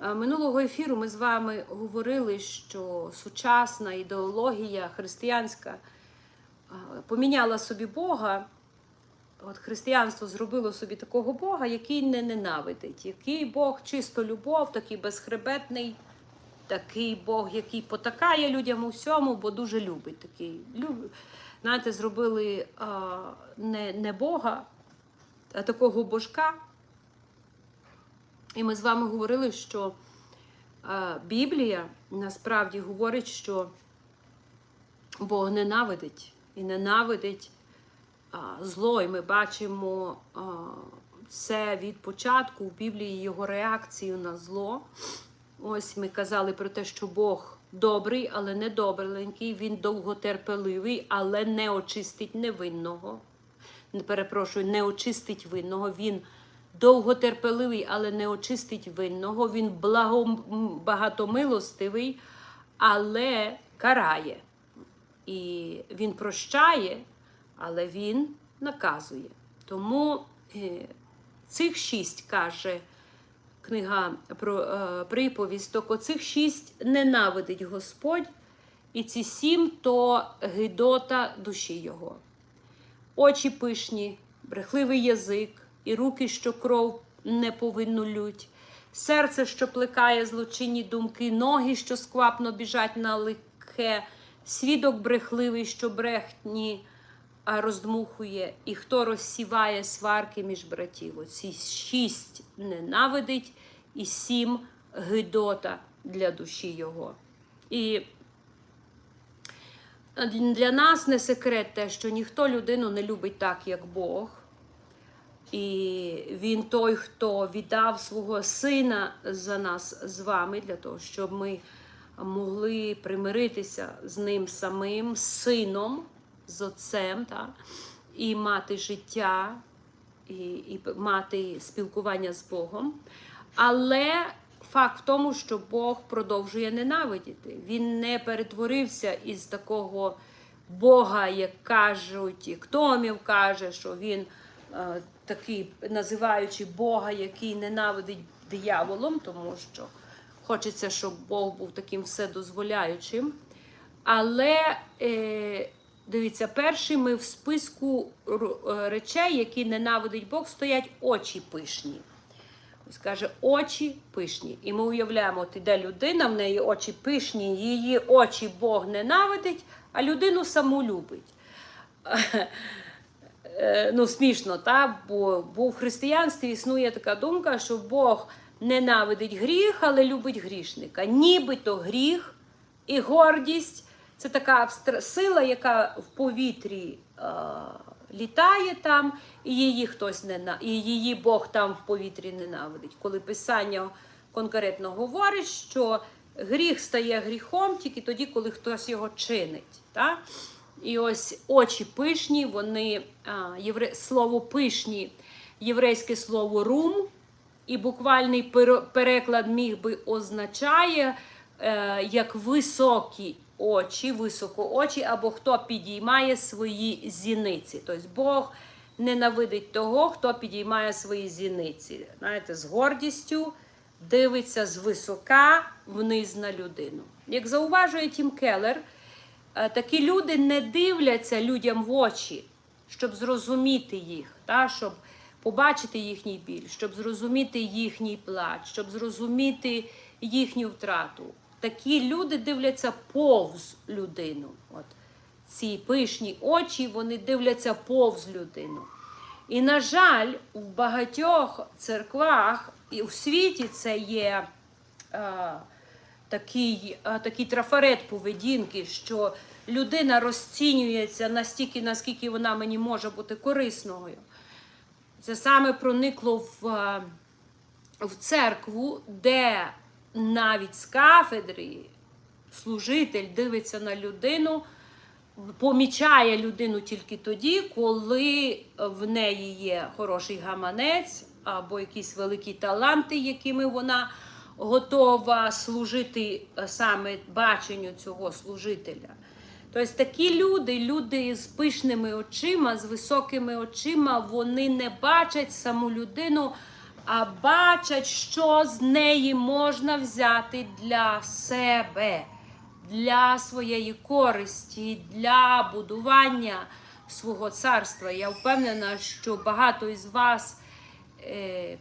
Е, Минулого ефіру ми з вами говорили, що сучасна ідеологія християнська е, поміняла собі Бога. От християнство зробило собі такого Бога, який не ненавидить, який Бог чисто любов, такий безхребетний, такий Бог, який потакає людям у всьому, бо дуже любить такий. Знаєте, зробили а, не, не Бога, а такого божка. І ми з вами говорили, що Біблія насправді говорить, що Бог ненавидить і ненавидить зло. І ми бачимо це від початку в Біблії його реакцію на зло. Ось ми казали про те, що Бог добрий, але не добренький, він довготерпеливий, але не очистить невинного. Не перепрошую, не очистить винного. Він довготерпеливий, але не очистить винного. Він благом... багатомилостивий, але карає. І він прощає, але він наказує. Тому е, цих шість каже книга про е, приповісток, оцих шість ненавидить Господь, і ці сім то гидота душі його. Очі пишні, брехливий язик, і руки, що кров не повинну лють, серце, що плекає злочинні думки, ноги, що сквапно біжать на лихе, свідок брехливий, що брехні роздмухує, і хто розсіває сварки між братів. Оці шість ненавидить і сім гидота для душі його. І для нас не секрет те, що ніхто людину не любить так, як Бог. І він той, хто віддав свого сина за нас з вами, для того, щоб ми могли примиритися з ним самим, з сином, з отцем, та, і мати життя, і, і мати спілкування з Богом. Але факт в тому, що Бог продовжує ненавидіти. Він не перетворився із такого Бога, як кажуть, як Томів каже, що він такий, називаючи Бога, який ненавидить дияволом, тому що хочеться, щоб Бог був таким вседозволяючим. Але е, дивіться, першими в списку е, речей, які ненавидить Бог, стоять очі пишні. Ось очі пишні. І ми уявляємо, от іде людина, в неї очі пишні, її очі Бог ненавидить, а людину саму любить. Е, Ну, смішно, та? Бо, бо в християнстві існує така думка, що Бог ненавидить гріх, але любить грішника. Нібито гріх і гордість це така абстра... сила, яка в повітрі е, літає там, і її хтось не і її Бог там в повітрі ненавидить. Коли Писання конкретно говорить, що гріх стає гріхом тільки тоді, коли хтось його чинить. Та? І ось очі пишні, вони а, євре... слово пишні, єврейське слово рум, і буквальний пере- переклад міг би означає е, як високі очі, високо очі, або хто підіймає свої зіниці. Тобто Бог ненавидить того, хто підіймає свої зіниці. Знаєте, з гордістю дивиться звисока вниз на людину. Як зауважує Тім Келлер, такі люди не дивляться людям в очі, щоб зрозуміти їх, та, щоб побачити їхній біль, щоб зрозуміти їхній плач, щоб зрозуміти їхню втрату. Такі люди дивляться повз людину. От ці пишні очі, вони дивляться повз людину. І, на жаль, у багатьох церквах і у світі це є е, такий, е, такий трафарет поведінки, що людина розцінюється настільки, наскільки вона мені може бути корисною. Це саме проникло в, е, в церкву, де навіть з кафедри служитель дивиться на людину, помічає людину тільки тоді, коли в неї є хороший гаманець або якісь великі таланти, якими вона готова служити е, саме баченню цього служителя. Тобто такі люди, люди з пишними очима, з високими очима, вони не бачать саму людину а бачать, що з неї можна взяти для себе, для своєї користі, для будування свого царства. Я впевнена, що багато із вас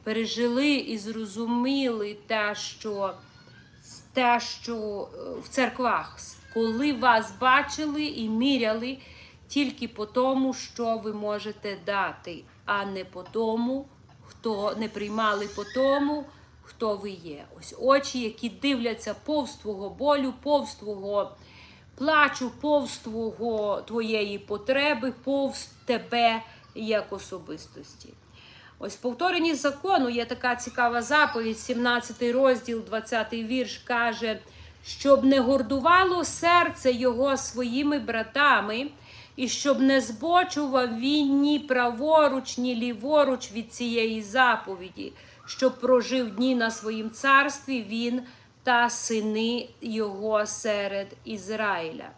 пережили і зрозуміли те, що те, що е, в церквах, коли вас бачили і міряли тільки по тому, що ви можете дати, а не по тому, хто не приймали по тому, хто ви є. Ось очі, які дивляться повз твого болю, повз твого плачу, повз твого, твоєї потреби, повз тебе як особистості. Ось в повторенні закону є така цікава заповідь, 17 розділ, 20 вірш каже, щоб не гордувало серце його своїми братами, і щоб не збочував він ні праворуч, ні ліворуч від цієї заповіді, щоб прожив дні на своїм царстві він та сини його серед Ізраїля.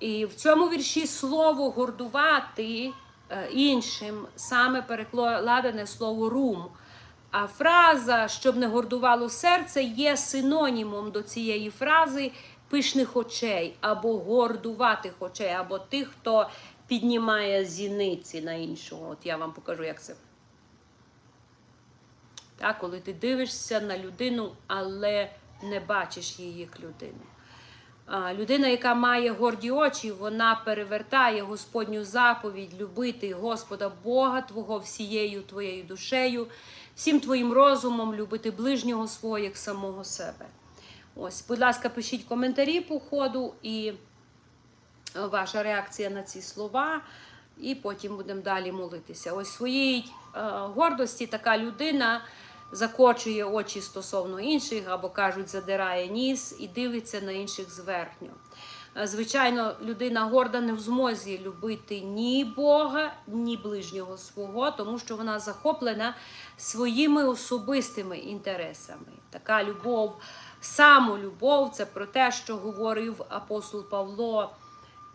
І в цьому вірші слово гордувати іншим саме перекладене слово рум. А фраза, щоб не гордувало серце, є синонімом до цієї фрази пишних очей або гордуватих очей, або тих, хто піднімає зіниці на іншого. От я вам покажу, як це. Так, коли ти дивишся на людину, але не бачиш її як людину. Людина, яка має горді очі, вона перевертає Господню заповідь любити Господа Бога Твого всією твоєю душею, всім твоїм розумом, любити ближнього свого як самого себе. Ось, будь ласка, пишіть коментарі по ходу і ваша реакція на ці слова, і потім будемо далі молитися. Ось своїй е, гордості така людина закочує очі стосовно інших, або кажуть, задирає ніс і дивиться на інших зверхньо. Е, Звичайно, людина горда не в змозі любити ні Бога, ні ближнього свого, тому що вона захоплена своїми особистими інтересами. Така любов, самолюбов це про те, що говорив апостол Павло.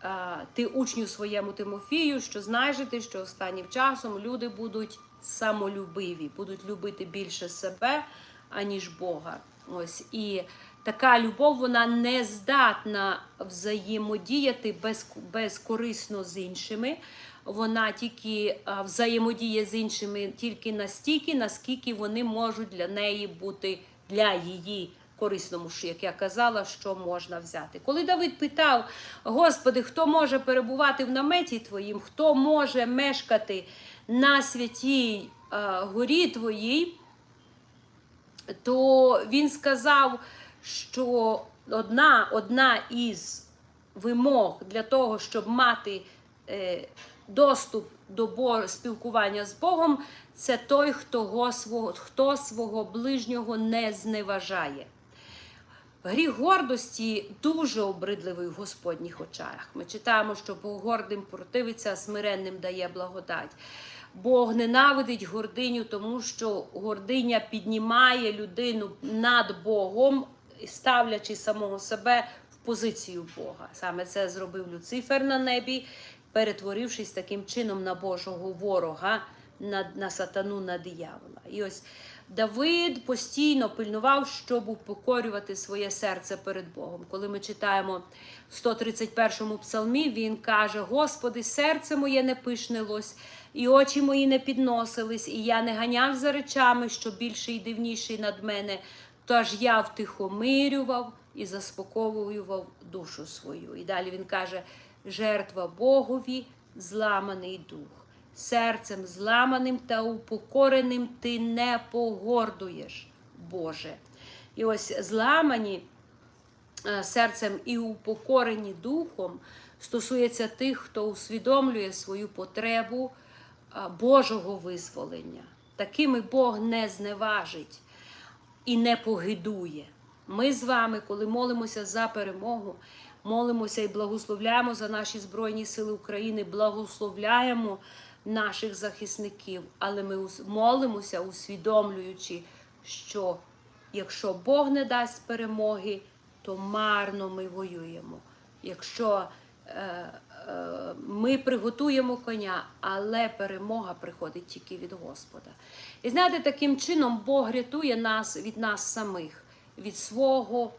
е, Ти учню своєму Тимофію, що знаєш ти, що останнім часом люди будуть самолюбиві, будуть любити більше себе, аніж Бога. Ось і така любов вона не здатна взаємодіяти без, безкорисно з іншими. Вона тільки взаємодіє з іншими тільки настільки, наскільки вони можуть для неї бути для її корисному, як я казала, що можна взяти. Коли Давид питав, Господи, хто може перебувати в наметі Твоїм, хто може мешкати на святій а, горі Твоїй, то він сказав, що одна, одна із вимог для того, щоб мати е, доступ до спілкування з Богом, це той, хто, свого, хто свого ближнього не зневажає. Гріх гордості дуже обридливий в Господніх очах. Ми читаємо, що Бог гордим противиться, а смиренним дає благодать. Бог ненавидить гординю, тому що гординя піднімає людину над Богом, ставлячи самого себе в позицію Бога. Саме це зробив Люцифер на небі, перетворившись таким чином на Божого ворога, на, на сатану, на диявола. І ось Давид постійно пильнував, щоб упокорювати своє серце перед Богом. Коли ми читаємо в 131 псалмі, він каже: Господи, серце моє не пишнилось, і очі мої не підносились, і я не ганяв за речами, що більший і дивніший над мене. Тож я втихомирював і заспокоював душу свою. І далі він каже: жертва Богові, зламаний дух серцем зламаним та упокореним ти не погордуєш, Боже. І ось зламані е, серцем і упокорені духом стосується тих, хто усвідомлює свою потребу е, Божого визволення. Такими Бог не зневажить і не погидує. Ми з вами, коли молимося за перемогу, молимося і благословляємо за наші Збройні Сили України, благословляємо наших захисників, але ми молимося, усвідомлюючи, що якщо Бог не дасть перемоги, то марно ми воюємо. Якщо е, е, ми приготуємо коня, але перемога приходить тільки від Господа. І знаєте, таким чином Бог рятує нас від нас самих, від свого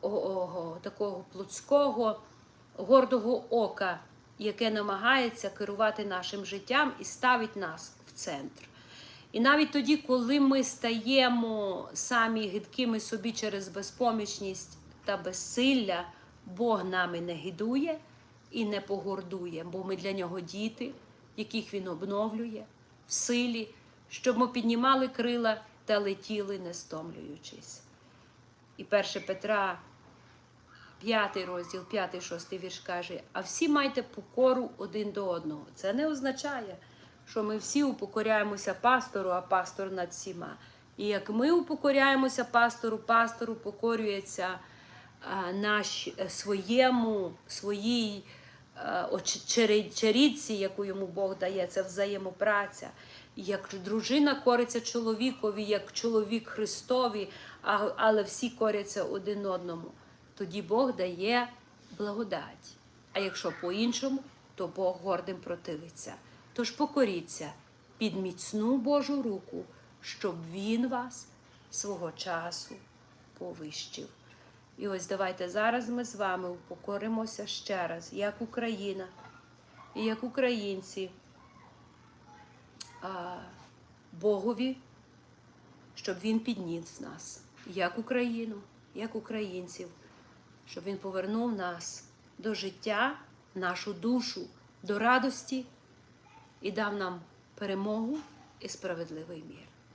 о- о- такого плотського, гордого ока, яке намагається керувати нашим життям і ставить нас в центр. І навіть тоді, коли ми стаємо самі гидкими собі через безпомічність та безсилля, Бог нами не гидує і не погордує, бо ми для нього діти, яких він обновлює в силі, щоб ми піднімали крила та летіли, не стомлюючись. І 1 Петра, 5 розділ, 5-6 вірш каже: а всі майте покору один до одного. Це не означає, що ми всі упокоряємося пастору, а пастор над всіма. І як ми упокоряємося пастору, пастору покорюється а, наш, е, своєму, своїй е, оч- яку йому Бог дає, це взаємопраця. Як дружина кориться чоловікові, як чоловік Христові, а- але всі коряться один одному. Тоді Бог дає благодать. А якщо по-іншому, то Бог гордим противиться. Тож покоріться під міцну Божу руку, щоб Він вас свого часу повищив. І ось давайте зараз ми з вами упокоримося ще раз, як Україна і як українці а, Богові, щоб Він підніс нас, як Україну, як українців, щоб Він повернув нас до життя, нашу душу, до радості і дав нам перемогу і справедливий мір.